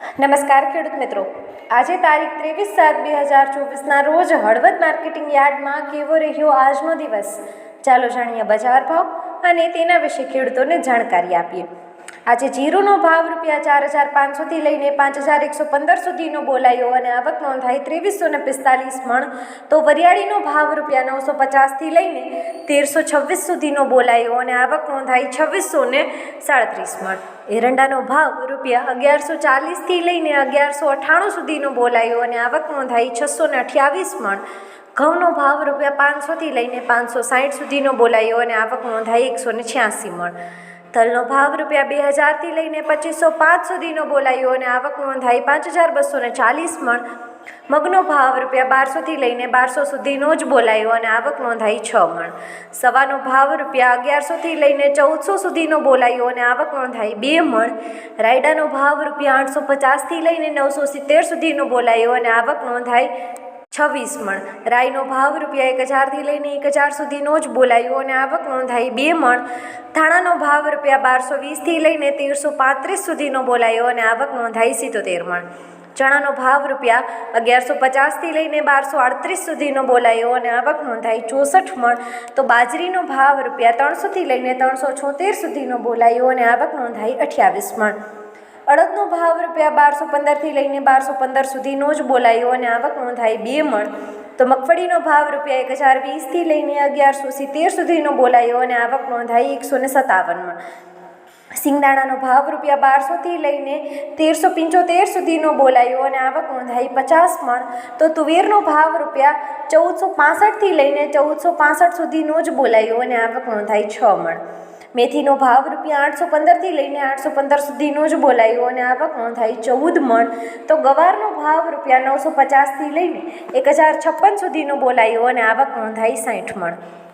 નમસ્કાર ખેડૂત મિત્રો. આજે તારીખ ત્રેવીસ સાત બે હજાર ચોવીસના રોજ હળવદ માર્કેટિંગ યાર્ડમાં કેવો રહ્યો આજનો દિવસ? ચાલો જાણીએ બજાર ભાવ અને તેના વિશે ખેડૂતોને જાણકારી આપીએ. આજે જીરુનો ભાવ રૂપિયા ચાર હજાર પાંચસોથી લઈને પાંચ હજાર એકસો પંદર સુધીનો બોલાયો અને આવક નોંધાઈ ત્રેવીસો ને પિસ્તાલીસ મણ. તો વરિયાળીનો ભાવ રૂપિયા નવસો પચાસથી લઈને તેરસો છવ્વીસ સુધીનો બોલાયો અને આવક નોંધાઈ છવ્વીસો ને સાડત્રીસ મણ. એરંડાનો ભાવ રૂપિયા અગિયારસો ચાલીસથી લઈને અગિયારસો અઠ્ઠાણું સુધીનો બોલાયો અને આવક નોંધાઈ છસો ને અઠ્યાવીસ મણ. ઘઉંનો ભાવ રૂપિયા પાંચસોથી લઈને પાંચસો સાઠ સુધીનો બોલાયો અને આવક નોંધાઈ એકસો ને છ્યાસી મણ. તલનો ભાવ રૂપિયા બે હજારથી લઈને પચીસો પાંચ સુધીનો બોલાયો અને આવક નોંધાઈ પાંચ હજાર બસો ને ચાલીસ મણ. મગનો ભાવ રૂપિયા બારસોથી લઈને બારસો સુધીનો જ બોલાયો અને આવક નોંધાઈ છ મણ. સવાનો ભાવ રૂપિયા અગિયારસોથી લઈને ચૌદસો સુધીનો બોલાયો અને આવક નોંધાઈ બે મણ. રાયડાનો ભાવ રૂપિયા આઠસો પચાસથી લઈને નવસો સિત્તેર સુધીનો બોલાયો અને આવક નોંધાઈ છવ્વીસ મણ. રાઈનો ભાવ રૂપિયા એક હજારથી લઈને એક હજાર સુધીનો જ બોલાયો અને આવક નોંધાઈ બે મણ. ધાણાનો ભાવ રૂપિયા બારસો વીસથી લઈને તેરસો પાંત્રીસ સુધીનો બોલાયો અને આવક નોંધાઈ સિત્તોતેર મણ. ચણાનો ભાવ રૂપિયા અગિયારસો પચાસથી લઈને બારસો આડત્રીસ સુધીનો બોલાયો અને આવક નોંધાઈ ચોસઠ મણ. તો બાજરીનો ભાવ રૂપિયા ત્રણસોથી લઈને ત્રણસો છોતેર સુધીનો બોલાયો અને આવક નોંધાઈ અઠ્યાવીસ મણ. અડદનો ભાવ રૂપિયા બારસો પંદરથી લઈને બારસો પંદર સુધીનો જ બોલાયો અને આવક નોંધાઈ બે મણ. તો મગફળીનો ભાવ રૂપિયા એક હજાર વીસથી લઈને અગિયારસો સિત્તેર સુધીનો બોલાયો અને આવક નોંધાઈ એકસો ને સત્તાવન મણ. સિંગદાણાનો ભાવ રૂપિયા બારસોથી લઈને તેરસો પંચોતેર સુધીનો બોલાયો અને આવક નોંધાઈ પચાસ મણ. તો તુવેરનો ભાવ રૂપિયા ચૌદસો પાસઠથી લઈને ચૌદસો પાસઠ સુધીનો જ બોલાયો અને આવક નોંધાઈ છ મણ. મેથીનો ભાવ રૂપિયા આઠસો પંદરથી લઈને આઠસો પંદર સુધીનો જ બોલાયો અને આવક નોંધાઈ ચૌદ મણ. તો ગવારનો ભાવ રૂપિયા નવસો પચાસથી લઈને એક હજાર છપ્પન સુધીનો બોલાયો અને આવક નોંધાઈ સાઠ મણ.